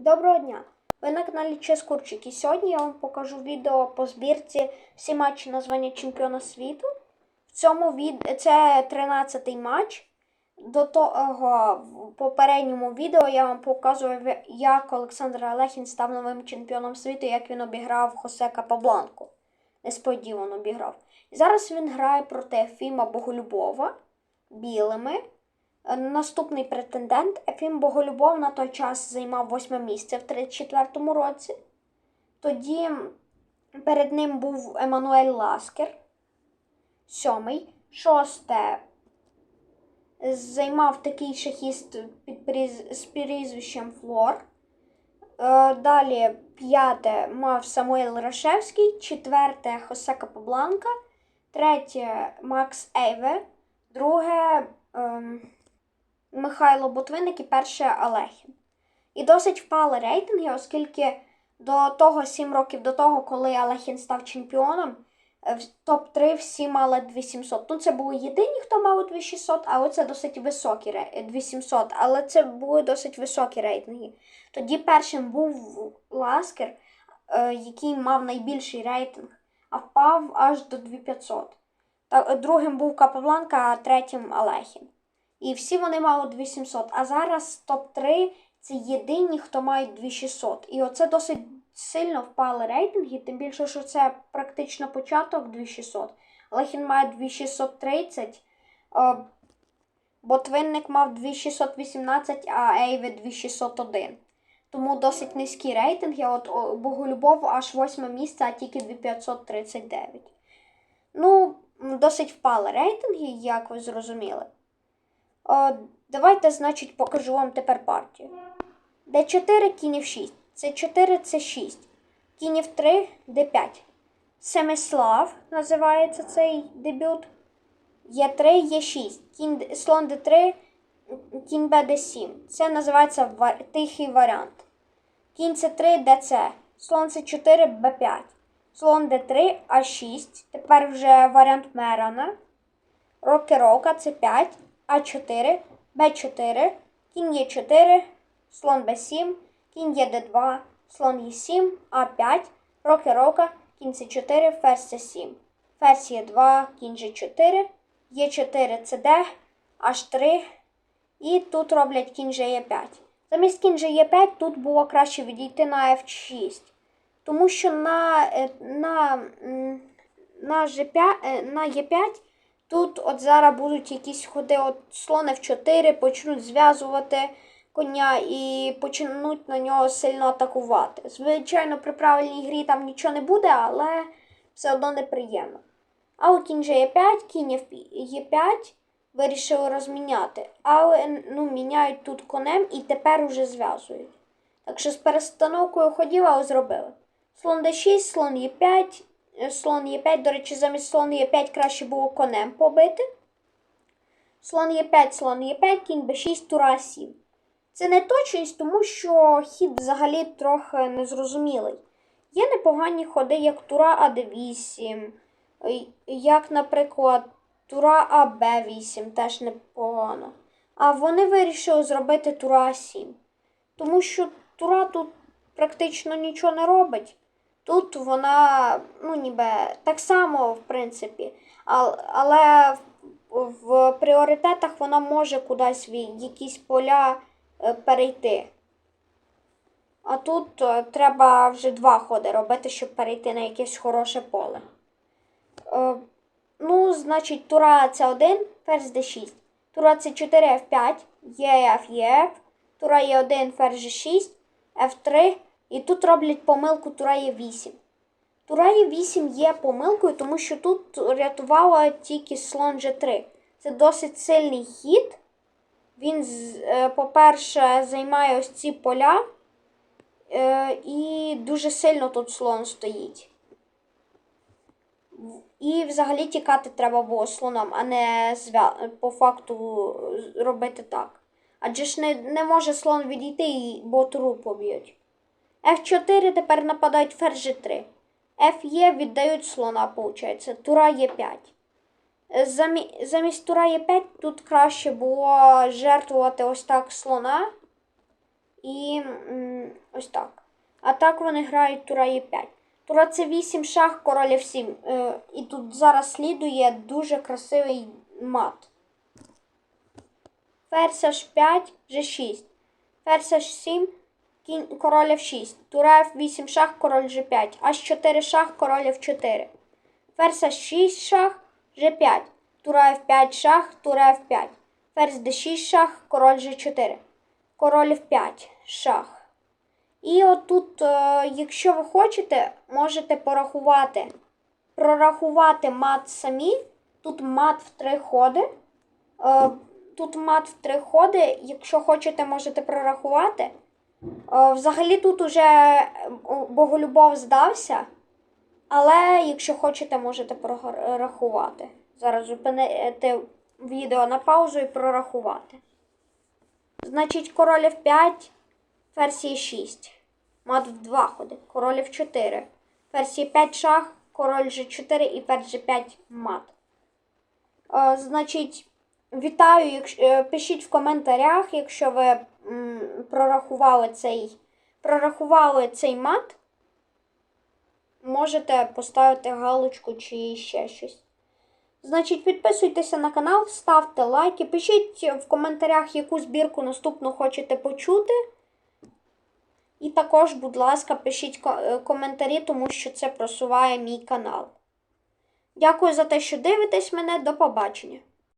Доброго дня! Ви на каналі Чес Курчик і сьогодні я вам покажу відео по збірці всі матчі на звання чемпіона світу. В цьому від... це 13-й матч. До того в попередньому відео я вам показував, як Олександр Алехін став новим чемпіоном світу, як він обіграв Хосе Капабланку. Несподівано обіграв. Зараз він грає проти Ефіма Боголюбова білими. Наступний претендент Ефім Боголюбов на той час займав восьме місце в 34-му році. Тоді перед ним був Еммануель Ласкер, сьомий, шосте займав такий шахіст під з прізвищем Флор. Е, Далі п'яте мав Самуель Рашевський, четверте Хосе Капабланка, третє Макс Ейве, друге ем, Михайло Ботвинник і перше Алехін. І досить впали рейтинги, оскільки до того, 7 років до того, коли Алехін став чемпіоном, е, в топ-3 всі мали 2700. Ну, це були єдині, хто мав 2600, а оце досить високі е, 2700, але це були досить високі рейтинги. Тоді першим був Ласкер, е, який мав найбільший рейтинг, а впав аж до 2500. Та, е, другим був Капабланка, а третім Алехін. І всі вони мали 2700. А зараз топ-3 це єдині, хто мають 2600. І оце досить сильно впали рейтинги, тим більше, що це практично початок 2600. Лехін має 2630, е, Ботвинник мав 2618, а Ейве 2601. Тому досить низькі рейтинги. От Боголюбов аж восьме місце, а тільки 2539. Ну, досить впали рейтинги, як ви зрозуміли. О, давайте, значить, покажу вам тепер партію. Д4, кінь F6. С4, С6. Кінь F3, Д5. Семислав називається цей дебют. Є3, Є6. Кінь, слон Д3, кінь Б7. Це називається ва- тихий варіант. Кінь С3, ДЦ. Слон С4, Б5. Слон Д3, А6. Тепер вже варіант Мерана. Рокеровка С5, А4, Б4, кінь Е4, слон Б7, кінь Е2, слон Е7, А5, рокеровка, кінь С4, ферзь С7, ферзь Е2, кінь Ж4, Е4, ЦД, H3, і тут роблять кінь Ж5. Замість кінь Ж5 тут було краще відійти на F6, тому що на, е, на, на, G5, е, на Е5 Тут от зараз будуть якісь ходи, от слон F4 почнуть зв'язувати коня і почнуть на нього сильно атакувати. Звичайно, при правильній грі там нічого не буде, але все одно неприємно. Але кінь же Е5, кінь Е5 вирішили розміняти. Але ну, міняють тут конем і тепер уже зв'язують. Так що з перестановкою ходів, але зробили. Слон d6, слон Е5, е, слон Е5, до речі, замість слон Е5 краще було конем побити. Слон Е5, слон Е5, кінь Б6, тура 7. Це не точність, тому що хід взагалі трохи незрозумілий. Є непогані ходи, як тура АД8, е, як, наприклад, тура АБ8, теж непогано. А вони вирішили зробити тура А7. Тому що тура тут практично нічого не робить. Тут вона, ну, ніби так само, в принципі, але в, пріоритетах вона може кудись в якісь поля е, перейти. А тут е, треба вже два ходи робити, щоб перейти на якесь хороше поле. Е, ну, значить, тура С1, ферзь d6. Тура С4, F5, ЄФ, ЄФ. Тура Е1, ферзь G6, F3. І тут роблять помилку тура Е8. Тура Е8 є помилкою, тому що тут рятувала тільки слон G3. Це досить сильний хід. Він, е, по-перше, займає ось ці поля. Е, І дуже сильно тут слон стоїть. І взагалі тікати треба було слоном, а не по факту робити так. Адже ж не, не може слон відійти, бо туру поб'ють. F4 тепер нападають ферзь G3. Fe віддають слона, виходить. Тура Е5. Замі... Замість тура Е5 тут краще було жертвувати ось так слона. І Ось так. А так вони грають тура Е5. Тура це 8 шах, король F7. Е, і тут зараз слідує дуже красивий мат. Ферзь H5, G6. Ферзь H7, кінь, король F6. Тура F8 шах, король G5. H4 шах, король F4. Ферзь H6 шах, G5. Тура F5 шах, тура F5. Ферзь D6 шах, король G4. Король F5 шах. І отут, е, якщо ви хочете, можете порахувати, прорахувати мат самі. Тут мат в три ходи. Е, Тут мат в три ходи. Якщо хочете, можете прорахувати. Е, Взагалі тут уже е, Боголюбов здався. Але якщо хочете, можете прорахувати. Зараз зупинити відео на паузу і прорахувати. Значить, король F5, ферзь Е6. Мат в два ходи. Король F4. Ферзь Е5 шах, король G4 і ферзь G5 мат. Е, значить, вітаю, якщо, е, пишіть в коментарях, якщо ви м, прорахували цей, прорахували цей мат. Можете поставити галочку чи ще щось. Значить, підписуйтеся на канал, ставте лайки, пишіть в коментарях, яку збірку наступну хочете почути. І також, будь ласка, пишіть е, коментарі, тому що це просуває мій канал. Дякую за те, що дивитесь мене. До побачення.